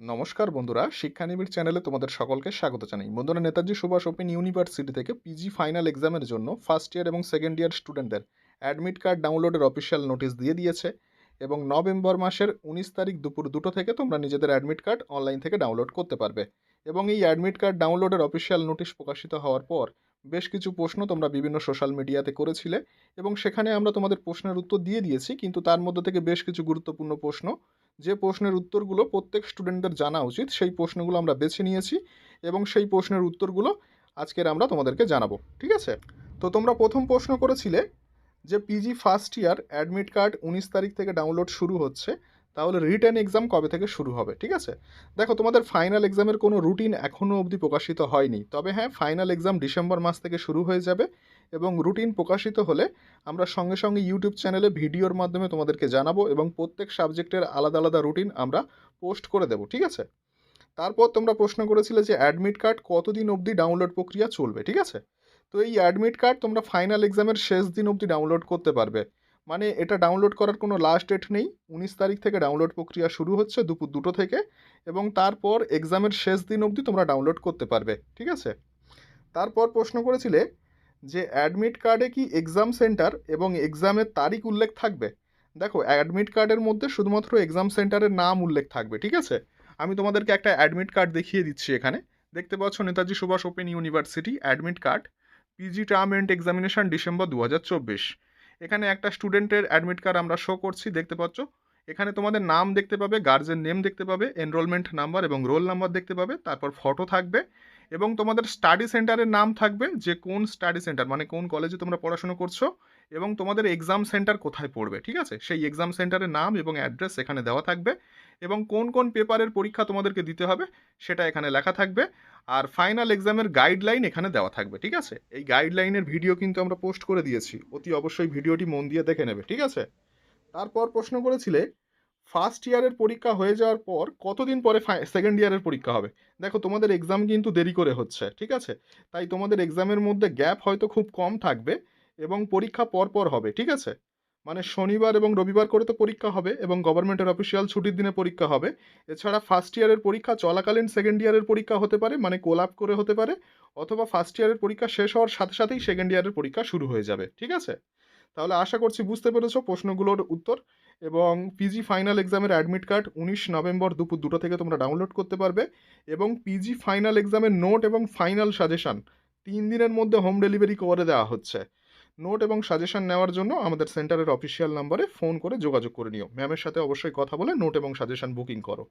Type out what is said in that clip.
নমস্কার বন্ধুরা, শিক্ষানিবিড় চ্যানেলে তোমাদের সকলকে স্বাগত জানাই। বন্ধুরা, নেতাজি সুভাষ ওপেন ইউনিভার্সিটি থেকে পিজি ফাইনাল এক্সামের জন্য ফার্স্ট ইয়ার এবং সেকেন্ড ইয়ার স্টুডেন্টদের অ্যাডমিট কার্ড ডাউনলোডের অফিসিয়াল নোটিশ দিয়ে দিয়েছে এবং নভেম্বর মাসের উনিশ তারিখ দুপুর দুটো থেকে তোমরা নিজেদের অ্যাডমিট কার্ড অনলাইন থেকে ডাউনলোড করতে পারবে। এবং এই অ্যাডমিট কার্ড ডাউনলোডের অফিসিয়াল নোটিশ প্রকাশিত হওয়ার পর বেশ কিছু প্রশ্ন তোমরা বিভিন্ন সোশ্যাল মিডিয়াতে করেছিলে এবং সেখানে আমরা তোমাদের প্রশ্নের উত্তর দিয়ে দিয়েছি, কিন্তু তার মধ্যে থেকে বেশ কিছু গুরুত্বপূর্ণ প্রশ্ন যে প্রশ্নের উত্তরগুলো প্রত্যেক স্টুডেন্টদের জানা উচিত, সেই প্রশ্নগুলো আমরা বেছে নিয়েছি এবং সেই প্রশ্নের উত্তরগুলো আজকের আমরা তোমাদেরকে জানাব, ঠিক আছে? তো তোমরা প্রথম প্রশ্ন করেছিলে যে PG first year admit card উনিশ তারিখ থেকে ডাউনলোড শুরু হচ্ছে তাহলে রিটার্ন এক্সাম কবে থেকে শুরু হবে, ঠিক আছে? দেখো, তোমাদের ফাইনাল এক্সামের কোনো রুটিন এখনও অবধি প্রকাশিত হয়নি। তবে হ্যাঁ ফাইনাল এক্সাম ডিসেম্বর মাস থেকে শুরু হয়ে যাবে এবং রুটিন প্রকাশিত হলে আমরা সঙ্গে সঙ্গে ইউটিউব চ্যানেলে ভিডিওর মাধ্যমে তোমাদেরকে জানাব এবং প্রত্যেক সাবজেক্টের আলাদা আলাদা রুটিন আমরা পোস্ট করে দেবো, ঠিক আছে? তারপর তোমরা প্রশ্ন করেছিলে যে অ্যাডমিট কার্ড কতদিন অবধি ডাউনলোড প্রক্রিয়া চলবে, ঠিক আছে? তো এই অ্যাডমিট কার্ড তোমরা ফাইনাল এক্সামের শেষ দিন অবধি ডাউনলোড করতে পারবে। মানে এটা ডাউনলোড করার কোনো লাস্ট ডেট নেই। উনিশ তারিখ থেকে ডাউনলোড প্রক্রিয়া শুরু হচ্ছে দুপুর দুটো থেকে এবং তারপর এক্সামের শেষ দিন অবধি তোমরা ডাউনলোড করতে পারবে, ঠিক আছে? তারপর প্রশ্ন করেছিলে যে অ্যাডমিট কার্ডে কি এক্সাম সেন্টার এবং এক্সামের তারিখ উল্লেখ থাকবে? দেখো অ্যাডমিট কার্ডের মধ্যে শুধুমাত্র এক্সাম সেন্টারের নাম উল্লেখ থাকবে, ঠিক আছে? আমি তোমাদেরকে একটা অ্যাডমিট কার্ড দেখিয়ে দিচ্ছি এখানে। দেখতে পাচ্ছ Netaji Subhas open university admit card PG term end examination December দু হাজার চব্বিশ। এখানে একটা স্টুডেন্টের অ্যাডমিট কার্ড আমরা শো করছি, দেখতে পাচ্ছ? এখানে তোমাদের নাম দেখতে পাবে গার্জেন নেম দেখতে পাবে এনরোলমেন্ট নাম্বার এবং রোল নাম্বার দেখতে পাবে, তারপর ফটো থাকবে। এবং তোমাদের স্টাডি সেন্টারের নাম থাকবে যে কোন স্টাডি সেন্টার মানে কোন কলেজে তোমরা পড়াশোনা করছ এবং তোমাদের এক্সাম সেন্টার কোথায় পড়বে, ঠিক আছে? সেই এক্সাম সেন্টারের নাম এবং অ্যাড্রেস এখানে দেওয়া থাকবে এবং কোন কোন পেপারের পরীক্ষা তোমাদেরকে দিতে হবে সেটা এখানে লেখা থাকবে আর ফাইনাল এক্সামের গাইডলাইন এখানে দেওয়া থাকবে, ঠিক আছে? এই গাইডলাইনের ভিডিও কিন্তু আমরা পোস্ট করে দিয়েছি, অতি অবশ্যই ভিডিওটি মন দিয়ে দেখে নেবে, ঠিক আছে? তারপর প্রশ্ন করেছিলে ফার্স্ট ইয়ারের পরীক্ষা হয়ে যাওয়ার পর কতদিন পরে সেকেন্ড ইয়ারের পরীক্ষা হবে? দেখো, তোমাদের এক্সাম কিন্তু দেরি করে হচ্ছে, ঠিক আছে? তাই তোমাদের এক্সামের মধ্যে গ্যাপ হয়তো খুব কম থাকবে এবং পরীক্ষা পর পর হবে, ঠিক আছে? মানে শনিবার এবং রবিবার করে তো পরীক্ষা হবে এবং গভর্নমেন্টের অফিসিয়াল ছুটির দিনে পরীক্ষা হবে। এছাড়া ফার্স্ট ইয়ারের পরীক্ষা চলাকালীন সেকেন্ড ইয়ারের পরীক্ষা হতে পারে মানে কোলাপ করে হতে পারে, অথবা ফার্স্ট ইয়ারের পরীক্ষা শেষ হওয়ার সাথে সাথেই সেকেন্ড ইয়ারের পরীক্ষা শুরু হয়ে যাবে, ঠিক আছে? তাহলে আশা করছি বুঝতে পেরেছ প্রশ্নগুলোর উত্তর। এবং পিজি ফাইনাল এক্সামের অ্যাডমিট কার্ড উনিশ নভেম্বর দুপুর দুটো থেকে তোমরা ডাউনলোড করতে পারবে এবং পিজি ফাইনাল এক্সামের নোট এবং ফাইনাল সাজেশান তিন দিনের মধ্যে হোম ডেলিভারি করে দেওয়া হচ্ছে। নোট এবং সাজেশন নেওয়ার জন্য আমাদের সেন্টারের অফিসিয়াল নাম্বারে ফোন করে যোগাযোগ করে নিও। ম্যামের সাথে অবশ্যই কথা বলে নোট এবং সাজেশন বুকিং করো।